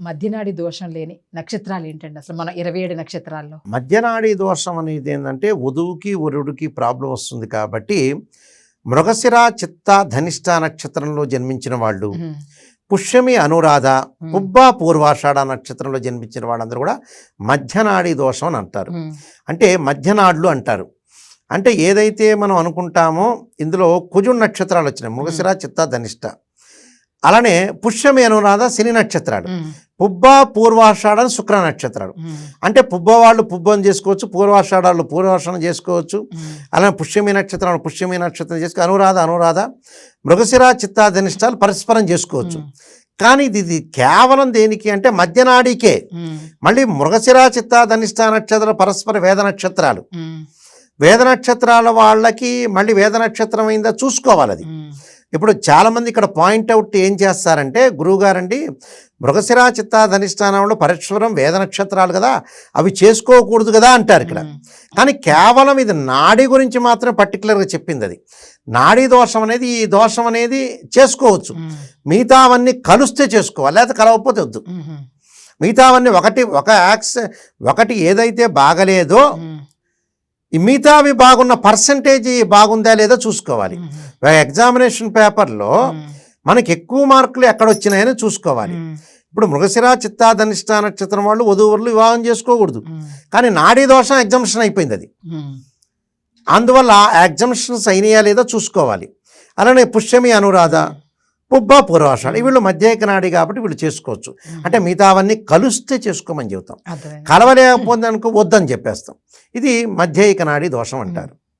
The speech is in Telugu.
మధ్యనాడి దోషం లేని నక్షత్రాలు ఏంటండి? అసలు మన ఇరవై ఏడు నక్షత్రాల్లో. మధ్యనాడి దోషం అనేది ఏంటంటే వధువుకి వరుడికి ప్రాబ్లం వస్తుంది కాబట్టి మృగశిర చిత్త ధనిష్ట నక్షత్రంలో జన్మించిన వాళ్ళు పుష్యమి అనురాధ పుబ్బ పూర్వాషాఢ నక్షత్రంలో జన్మించిన వాళ్ళందరూ కూడా మధ్యనాడి దోషం అని అంటారు. అంటే మధ్యనాడులు అంటారు. అంటే ఏదైతే మనం అనుకుంటామో ఇందులో కుజుడు నక్షత్రాలు వచ్చినాయి. మృగశిర చిత్త ధనిష్ట. అలానే పుష్యమి అనురాధ శని నక్షత్రాలు. పుబ్బ పూర్వాషాఢ శుక్ర నక్షత్రాలు. అంటే పుబ్బ వాళ్ళు పుబ్బం చేసుకోవచ్చు పూర్వాషాఢాలు పూర్వాషాఢం చేసుకోవచ్చు. అలానే పుష్యమి నక్షత్రం పుష్యమి నక్షత్రం చేసుకో అనురాధ అనురాధ మృగశిర చిత్తాధనిష్టాలు పరస్పరం చేసుకోవచ్చు. కానీ ఇది ఇది కేవలం దేనికి అంటే మధ్యనాడికే. మళ్ళీ మృగశిర చిత్తాధనిష్ట నక్షత్రాలు పరస్పర వేద నక్షత్రాలు. వేద నక్షత్రాల వాళ్ళకి మళ్ళీ వేద నక్షత్రం అయిందా చూసుకోవాలి అది. ఇప్పుడు చాలామంది ఇక్కడ పాయింట్అవుట్ ఏం చేస్తారంటే గురువుగారండి మృగశిర చిత్తాధనిష్టానంలో పరస్పరం వేద నక్షత్రాలు కదా అవి చేసుకోకూడదు కదా అంటారు ఇక్కడ. కానీ కేవలం ఇది నాడీ గురించి మాత్రమే పర్టికులర్గా చెప్పింది అది. నాడీ దోషం అనేది ఈ దోషం అనేది చేసుకోవచ్చు. మిగతావన్నీ కలుస్తే చేసుకోవాలి లేకపోతే కలవకపోతే వద్దు. మిగతావన్నీ ఒకటి ఒక యాక్స్ ఒకటి ఏదైతే బాగలేదో ఈ మిగతావి బాగున్న పర్సంటేజ్ బాగుందా లేదో చూసుకోవాలి. ఎగ్జామినేషన్ పేపర్లో మనకి ఎక్కువ మార్కులు ఎక్కడ వచ్చినాయని చూసుకోవాలి. ఇప్పుడు మృగశిర చిత్తాధనిష్ట నక్షత్రం వాళ్ళు వధువులు వివాహం చేసుకోకూడదు. కానీ నాడీ దోషం ఎగ్జామ్షన్ అయిపోయింది అది. అందువల్ల ఎగ్జామ్షన్స్ అయినాయా లేదో చూసుకోవాలి. అలానే పుష్యమి అనురాధ పుబ్బ పూర్వాషాఢ వీళ్ళు మధ్యక నాడి కాబట్టి వీళ్ళు చేసుకోవచ్చు. అంటే మిగతా అవన్నీ కలుస్తే చేసుకోమని చెబుతాం. కలవలేకపోతే అనుకో వద్దని చెప్పేస్తాం. ఇది మధ్యైక నాడి దోషం అంటారు.